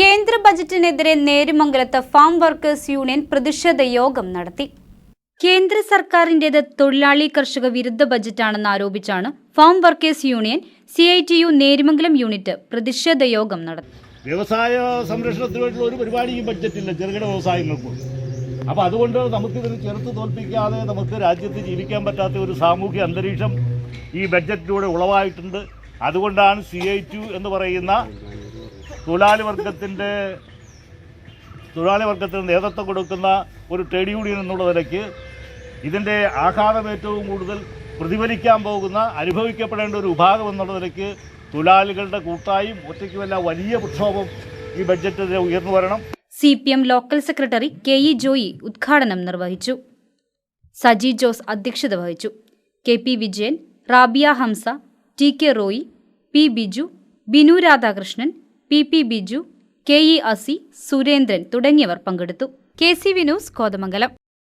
കേന്ദ്ര ബജറ്റിനെതിരെ നേരുമംഗലത്ത് ഫാം വർക്കേഴ്സ് യൂണിയൻ പ്രതിഷേധ യോഗം നടത്തി. കേന്ദ്ര സർക്കാരിന്റേത് തൊഴിലാളി കർഷക വിരുദ്ധ ബജറ്റാണെന്ന് ആരോപിച്ചാണ് farm workers union C I T U Nerumangalam unit പ്രതിഷേധ യോഗം നടത്തി വ്യവസായ സംരക്ഷണത്തിന് വേണ്ടിയുള്ള ഒരു പരിപാടിയും ബഡ്ജറ്റില്ല ചെറുകിട വ്യവസായങ്ങൾക്ക്. അപ്പോൾ അതുകൊണ്ട് നമുക്ക് ഇതിന് ചെറുത്ത് തോൽപ്പിക്കാതെ നമുക്ക് രാജ്യത്ത് ജീവിക്കാൻ പറ്റാത്ത ഒരു സാമൂഹ്യ അന്തരീക്ഷം ഈ ബഡ്ജറ്റിലൂടെ ഉളവായിട്ടുണ്ട്. അതുകൊണ്ടാണ് സി ഐ ടു എന്ന് പറയുന്ന തൊഴിലാളി വർഗത്തിന്റെ തൊഴിലാളി വർഗത്തിന് നേതൃത്വം കൊടുക്കുന്ന ഒരു ട്രേഡ് യൂണിയൻ എന്നുള്ള നിലയ്ക്ക് ഇതിന്റെ ആഘാതം ഏറ്റവും കൂടുതൽ പ്രതിഫലിക്കാൻ പോകുന്ന അനുഭവിക്കപ്പെടേണ്ട ഒരു വിഭാഗം എന്നുള്ള നിലയ്ക്ക് തൊഴിലാളികളുടെ കൂട്ടായും ഒറ്റയ്ക്കുമല്ല വലിയ പ്രക്ഷോഭം ഈ ബഡ്ജറ്റിനെതിരെ ഉയർന്നു വരണം. C P M local secretary K E Joy ഉദ്ഘാടനം നിർവഹിച്ചു. സജി ജോസ് അധ്യക്ഷത വഹിച്ചു. K P Vijayan Rabia Hamsa T K Roy P Biju Binu Radhakrishnan P P Biju K E Asi Surendran തുടങ്ങിയവർ പങ്കെടുത്തു. K C Vinus Kothamangalam.